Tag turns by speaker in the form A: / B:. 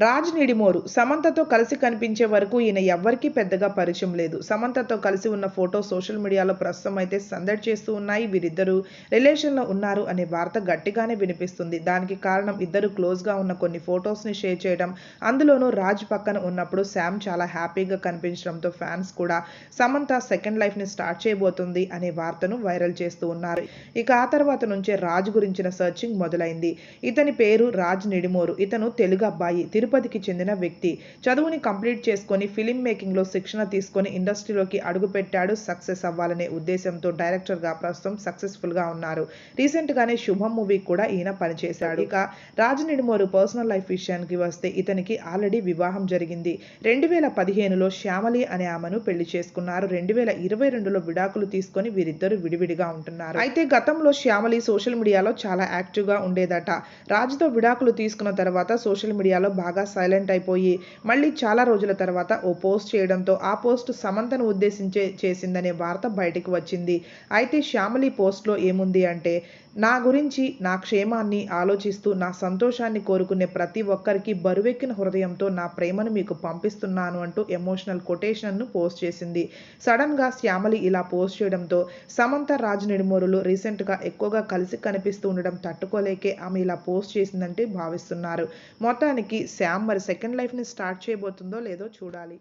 A: రాజ్ నిడిమోరు సమంతతో కలిసి కనిపించే వరకు ఈయన ఎవ్వరికీ పెద్దగా పరిచయం లేదు. సమంతతో కలిసి ఉన్న ఫోటో సోషల్ మీడియాలో ప్రస్తుతం అయితే సందడి చేస్తూ ఉన్నాయి. వీరిద్దరూ రిలేషన్లో ఉన్నారు అనే వార్త గట్టిగానే వినిపిస్తుంది. దానికి కారణం ఇద్దరు క్లోజ్గా ఉన్న కొన్ని ఫొటోస్ని షేర్ చేయడం. అందులోనూ రాజ్ పక్కన ఉన్నప్పుడు శామ్ చాలా హ్యాపీగా కనిపించడంతో ఫ్యాన్స్ కూడా సమంత సెకండ్ లైఫ్ని స్టార్ట్ చేయబోతుంది అనే వార్తను వైరల్ చేస్తూ ఉన్నారు. ఇక ఆ తర్వాత నుంచే రాజ్ గురించిన సర్చింగ్ మొదలైంది. ఇతని పేరు రాజ్ నిడిమోరు. ఇతను తెలుగు అబ్బాయి. తిరుపతికి చెందిన వ్యక్తి. చదువుని కంప్లీట్ చేసుకొని ఫిలిం మేకింగ్లో శిక్షణ తీసుకొని ఇండస్ట్రీలోకి అడుగుపెట్టాడు. సక్సెస్ అవ్వాలనే ఉద్దేశంతో డైరెక్టర్గా ప్రస్తుతం సక్సెస్ఫుల్గా ఉన్నారు. రీసెంట్గానే శుభం మూవీ కూడా ఈయన పనిచేశాడు. ఇక రాజ్ నిడిమోరు పర్సనల్ లైఫ్ విషయానికి వస్తే ఇతనికి ఆల్రెడీ వివాహం జరిగింది. రెండు వేల పదిహేనులో శ్యామలి అనే ఆమెను పెళ్ళి చేసుకున్నారు. రెండు వేల ఇరవై రెండులో విడాకులు తీసుకొని వీరిద్దరు విడివిడిగా ఉంటున్నారు. అయితే గతంలో శ్యామలి సోషల్ మీడియాలో చాలా యాక్టివ్గా ఉండేదట. రాజుతో విడాకులు తీసుకున్న తర్వాత సోషల్ మీడియాలో బాగా సైలెంట్ అయిపోయి మళ్ళీ చాలా రోజుల తర్వాత ఓ పోస్ట్ చేయడంతో ఆ పోస్ట్ సమంతను ఉద్దేశించే చేసిందనే వార్త బయటికి వచ్చింది. అయితే శ్యామలి పోస్ట్లో ఏముంది అంటే నా గురించి నా క్షేమాన్ని ఆలోచిస్తూ నా సంతోషాన్ని కోరుకునే ప్రతి ఒక్కరికి బరువెక్కిన హృదయంతో నా ప్రేమను మీకు పంపిస్తున్నాను అంటూ ఎమోషనల్ కొటేషన్ను పోస్ట్ చేసింది. సడన్గా శ్యామలి ఇలా పోస్ట్ చేయడంతో సమంత రాజ్ నిడుమూరులు రీసెంట్గా ఎక్కువగా కలిసి కనిపిస్తూ ఉండడం తట్టుకోలేకే ఆమె ఇలా పోస్ట్ చేసిందంటే భావిస్తున్నారు. మొత్తానికి శ్యామ్ మరి సెకండ్ లైఫ్ని స్టార్ట్ చేయబోతుందో లేదో చూడాలి.